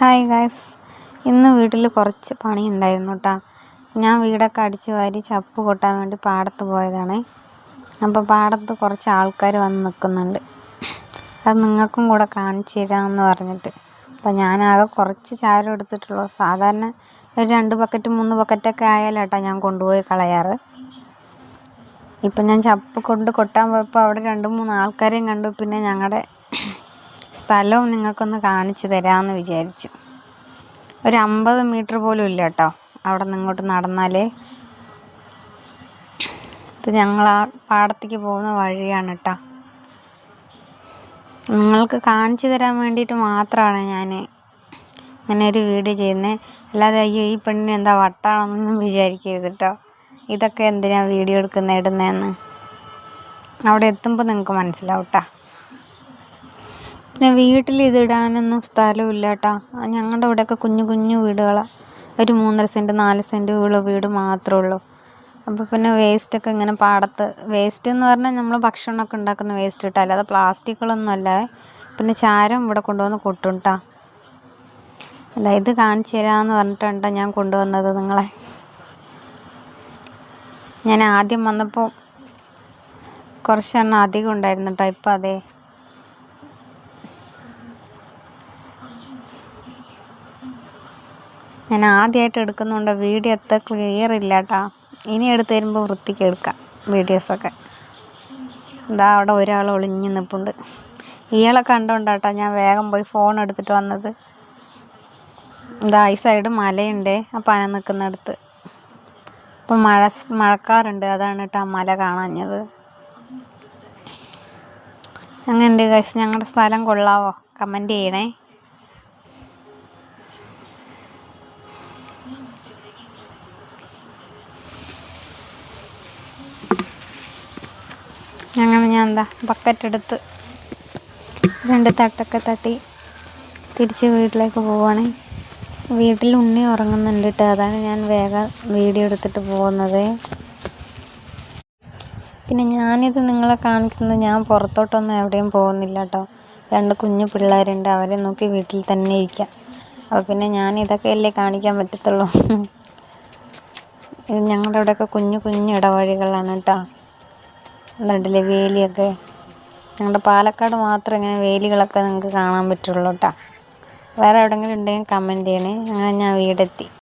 Hi guys ഇന്ന് വീട്ടിൽ കുറച്ച് പണി ഉണ്ടായിരുന്നു കേട്ടോ ഞാൻ വീടൊക്കെ അടിച്ച് വാരി ചപ്പ് കൊട്ടാൻ വേണ്ടി പാടത്ത് പോയതാണ്. അപ്പോൾ പാടത്ത് കുറച്ച് ആൾക്കാർ വന്ന് നിൽക്കുന്നുണ്ട് അത് നിങ്ങൾക്കും കൂടെ കാണിച്ചു തരാമെന്ന് പറഞ്ഞിട്ട്. അപ്പോൾ ഞാനാകെ കുറച്ച് ചാരം എടുത്തിട്ടുള്ളൂ. സാധാരണ ഒരു രണ്ട് ബക്കറ്റ് മൂന്ന് ബക്കറ്റൊക്കെ ആയാലേട്ടാ ഞാൻ കൊണ്ടുപോയി കളയാറ്. ഇപ്പം ഞാൻ ചപ്പ് കൊണ്ട് കൊട്ടാൻ പോയപ്പോൾ അവിടെ രണ്ട് മൂന്ന് ആൾക്കാരെയും കണ്ടു. പിന്നെ ഞങ്ങളുടെ സ്ഥലവും നിങ്ങൾക്കൊന്ന് കാണിച്ചു തരാമെന്ന് വിചാരിച്ചു. ഒരു അമ്പത് മീറ്റർ പോലും ഇല്ല കേട്ടോ അവിടെ നിന്ന് ഇങ്ങോട്ട് നടന്നാലേ. ഇത് ഞങ്ങൾ ആ പാടത്തേക്ക് പോകുന്ന വഴിയാണ് കേട്ടോ നിങ്ങൾക്ക് കാണിച്ചു തരാൻ വേണ്ടിയിട്ട് മാത്രമാണ് ഞാൻ ഇങ്ങനെ ഒരു വീഡിയോ ചെയ്യുന്നത് അല്ലാതെ അയ്യോ ഈ പെണ്ണിന് എന്താ വട്ടാണെന്നൊന്നും വിചാരിക്കരുത് കേട്ടോ ഇതൊക്കെ എന്തിനാണ് വീഡിയോ എടുക്കുന്ന ഇടുന്നതെന്ന് അവിടെ എത്തുമ്പോൾ നിങ്ങൾക്ക് മനസ്സിലാവും കേട്ടോ പിന്നെ വീട്ടിൽ ഇതിടാനൊന്നും സ്ഥലമില്ല കേട്ടോ ഞങ്ങളുടെ ഇവിടെയൊക്കെ കുഞ്ഞു കുഞ്ഞു വീടുകളാണ് ഒരു മൂന്നര സെന്റ് നാല് സെന്റ് ഉള്ള വീട് മാത്രമേ ഉള്ളൂ. അപ്പോൾ പിന്നെ വേസ്റ്റൊക്കെ ഇങ്ങനെ പാടത്ത് വേസ്റ്റ് എന്ന് പറഞ്ഞാൽ നമ്മൾ ഭക്ഷണമൊക്കെ ഉണ്ടാക്കുന്ന വേസ്റ്റ് ഇട്ടാൽ അല്ലാതെ പ്ലാസ്റ്റിക്കുകളൊന്നും അല്ല. പിന്നെ ചാരം ഇവിടെ കൊണ്ടുവന്ന് കൊട്ടും കേട്ടോ അല്ല ഇത് കാണിച്ചു തരാമെന്ന് പറഞ്ഞിട്ടുണ്ട് ഞാൻ കൊണ്ടുവന്നത് നിങ്ങളെ. ഞാൻ ആദ്യം വന്നപ്പോൾ കുറച്ചെണ്ണം അധികം ഉണ്ടായിരുന്നു കേട്ടോ ഇപ്പം അതെ. ഞാൻ ആദ്യമായിട്ട് എടുക്കുന്നതുകൊണ്ട് വീഡിയോ അത്ര ക്ലിയർ ഇല്ല കേട്ടോ ഇനി എടുത്ത് തരുമ്പോൾ വൃത്തിക്ക് എടുക്കാം വീഡിയോസൊക്കെ ഇതാ അവിടെ ഒരാൾ ഒളിഞ്ഞ് നിൽപ്പുണ്ട് ഇയാളെ കണ്ടോണ്ടാട്ടോ ഞാൻ വേഗം പോയി ഫോൺ എടുത്തിട്ട് വന്നത്. ഇതാ ഈ സൈഡ് മലയുണ്ട്. ആ പന നിൽക്കുന്നിടത്ത് ഇപ്പം മഴ മഴക്കാറുണ്ട്. അതാണ് കേട്ടോ മല കാണാഞ്ഞത്. അങ്ങനെയുണ്ട് ഗൈസ് ഞങ്ങളുടെ സ്ഥലം കൊള്ളാവോ? കമന്റ് ചെയ്യണേ അങ്ങനെ ഞാൻ എന്താ ബക്കറ്റ് എടുത്ത് രണ്ട് തട്ടൊക്കെ തട്ടി തിരിച്ച് വീട്ടിലേക്ക് പോവുകയാണ് വീട്ടിൽ ഉണ്ണി ഉറങ്ങുന്നുണ്ട് കേട്ടോ അതാണ് ഞാൻ വേഗം വീഡിയോ എടുത്തിട്ട് പോകുന്നത്. പിന്നെ ഞാനിത് നിങ്ങളെ കാണിക്കുന്നത് ഞാൻ പുറത്തോട്ടൊന്നും എവിടെയും പോകുന്നില്ല കേട്ടോ രണ്ട് കുഞ്ഞു പിള്ളേരുണ്ട് അവരെ നോക്കി വീട്ടിൽ തന്നെ ഇരിക്കാം. അപ്പോൾ പിന്നെ ഞാൻ അല്ലേ കാണിക്കാൻ പറ്റത്തുള്ളൂ. ഞങ്ങളുടെ ഇവിടെയൊക്കെ കുഞ്ഞു കുഞ്ഞു ഇടവഴികളാണ് കേട്ടോ കണ്ടില്ലേ വേലിയൊക്കെ? ഞങ്ങളുടെ പാലക്കാട് മാത്രം ഇങ്ങനെ വേലികളൊക്കെ നിങ്ങൾക്ക് കാണാൻ പറ്റുള്ളൂ കേട്ടോ വേറെ എവിടെയെങ്കിലും ഉണ്ടെങ്കിൽ കമന്റ് ചെയ്യണേ. അങ്ങനെ ഞാൻ വീടെത്തി.